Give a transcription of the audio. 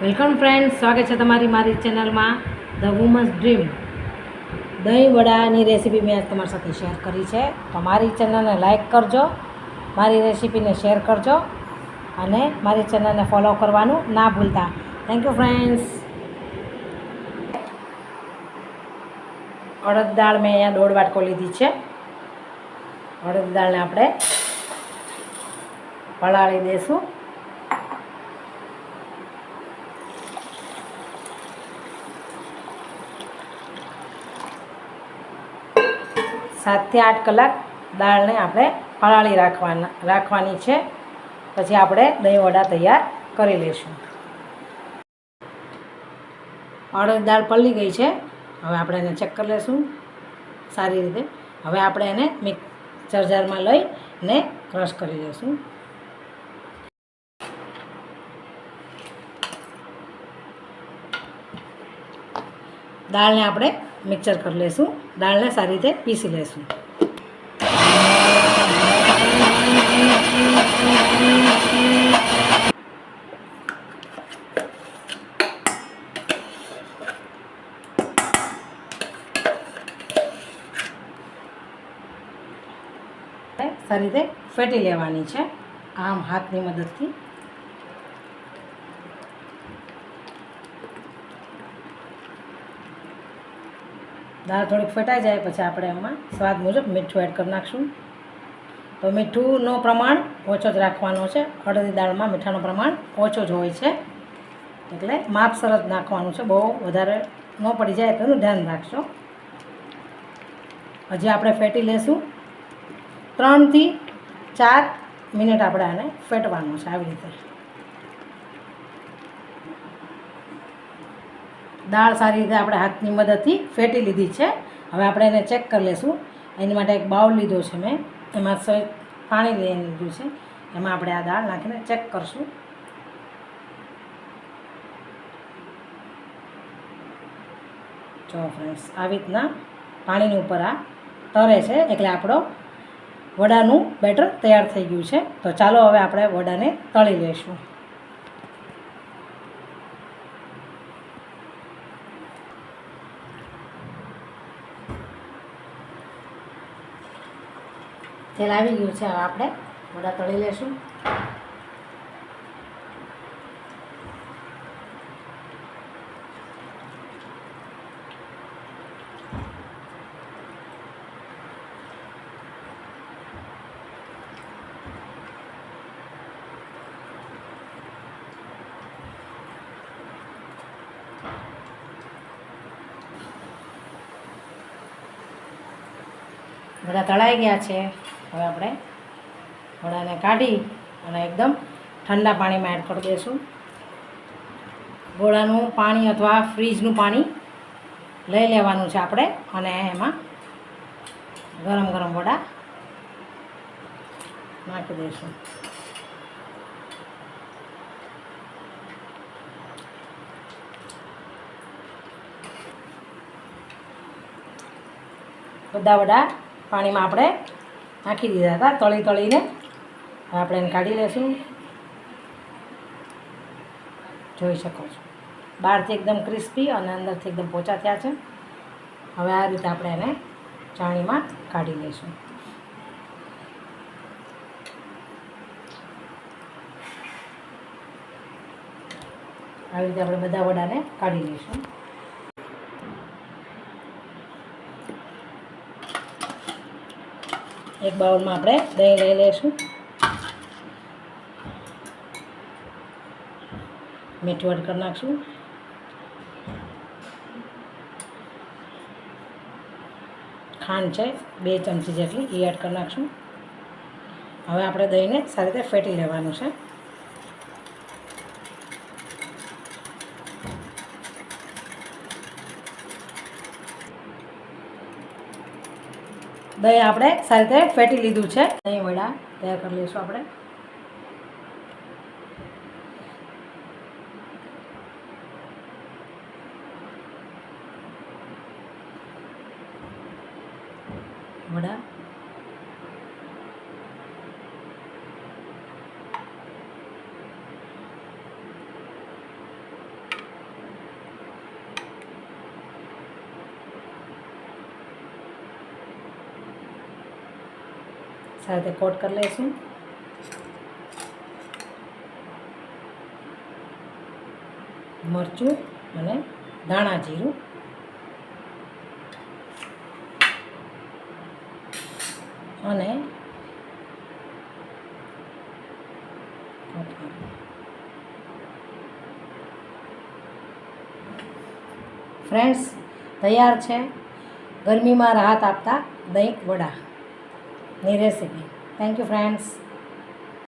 Welcome friend સ્વાગત છે તમારી મારી ચેનલમાં ધ વુમન્સ ડ્રીમ દહીં વડાની રેસીપી મેં તમારી સાથે શેર કરી છે. તો મારી ચેનલને લાઇક કરજો, મારી રેસીપીને શેર કરજો અને મારી ચેનલને ફોલો કરવાનું ના ભૂલતા. થેન્ક યુ ફ્રેન્ડ્સ અડદ દાળ મેં અહીંયા દોઢ વાટકો લીધી છે. અડદ દાળને આપણે પલાળી દઈશું સાતથી આઠ કલાક દાળને આપણે પલાળી રાખવાના, રાખવાની છે. પછી આપણે દહીં વડા તૈયાર કરી લઈશું. અડદ દાળ પલળી ગઈ છે. હવે આપણે એને ચેક કરી લઈશું. સારી રીતે. હવે આપણે એને મિક્સર જારમાં લઈ ને ક્રશ કરી લઈશું. દાળને આપણે મિક્સર કરી લઈશું દાળને સારી રીતે પીસી લઈશું સારી રીતે ફેટી લેવાની છે. આમ હાથની મદદથી દાળ થોડીક ફેટાઈ જાય પછી આપણે એમાં સ્વાદ મુજબ મીઠું એડ કરી નાખશું. તો મીઠુંનો પ્રમાણ ઓછો જ રાખવાનો છે. અડદી દાળમાં મીઠાનું પ્રમાણ ઓછો જ હોય છે. એટલે માપ સરસ નાખવાનું છે. બહુ વધારે ન પડી જાય તેનું ધ્યાન રાખશો. હજી આપણે ફેટી લેશું. ત્રણથી ચાર મિનિટ આપણે આને ફેટવાનું છે આવી રીતે. દાળ સારી રીતે આપણે હાથની મદદથી ફેટી લીધી છે. હવે આપણે એને ચેક કરી લઈશું એની માટે એક બાઉલ લીધો છે મેં. એમાં પાણી લઈને લીધું છે. એમાં આપણે આ દાળ નાખીને ચેક કરશું. જો ફ્રેન્ડ્સ આવી રીતના પાણીની ઉપર આ તરે છે એટલે આપણો વડાનું બેટર તૈયાર થઈ ગયું છે. તો ચાલો હવે આપણે વડાને તળી લઈશું. તેલ આવી ગયું છે હવે આપણે વડા તળી લેશું. બધા તળાઈ ગયા છે. હવે આપણે વડાને કાઢી અને એકદમ ઠંડા પાણીમાં એડ કરી દઈશું. ગોળાનું પાણી અથવા ફ્રીજનું પાણી લઈ લેવાનું છે આપણે અને એમાં ગરમ ગરમ વડા નાખી દઈશું. બધા વડા પાણીમાં આપણે નાખી દીધા હતા તળી તળીને. હવે આપણે એને કાઢી લઈશું જોઈ શકો છો. બહારથી એકદમ ક્રિસ્પી અને અંદરથી એકદમ પોચા થયા છે. હવે આ રીતે આપણે એને ચાણીમાં કાઢી લઈશું. આવી રીતે આપણે બધા વડાને કાઢી લઈશું. એક બાઉલમાં આપણે દહીં લઈ લઈશું. મીઠું એડ કરી નાખશું. ખાંડ છે, બે ચમચી જેટલી એ એડ કરી નાખશું. હવે આપણે દહીંને સારી રીતે ફેટી લેવાનું છે. દહીં આપણે સારી રીતે ફેટી લીધું છે. દહીં વડા તૈયાર કરી લઈશું આપણે. વડા. સાથે કોટ કરી લઈશું. મરચું અને ધાણા જીરું. અને ફ્રેન્ડ્સ, તૈયાર છે. ગરમીમાં રાહત આપતા દહીં વડાની રેસીપી થેન્ક યુ ફ્રેન્ડ્સ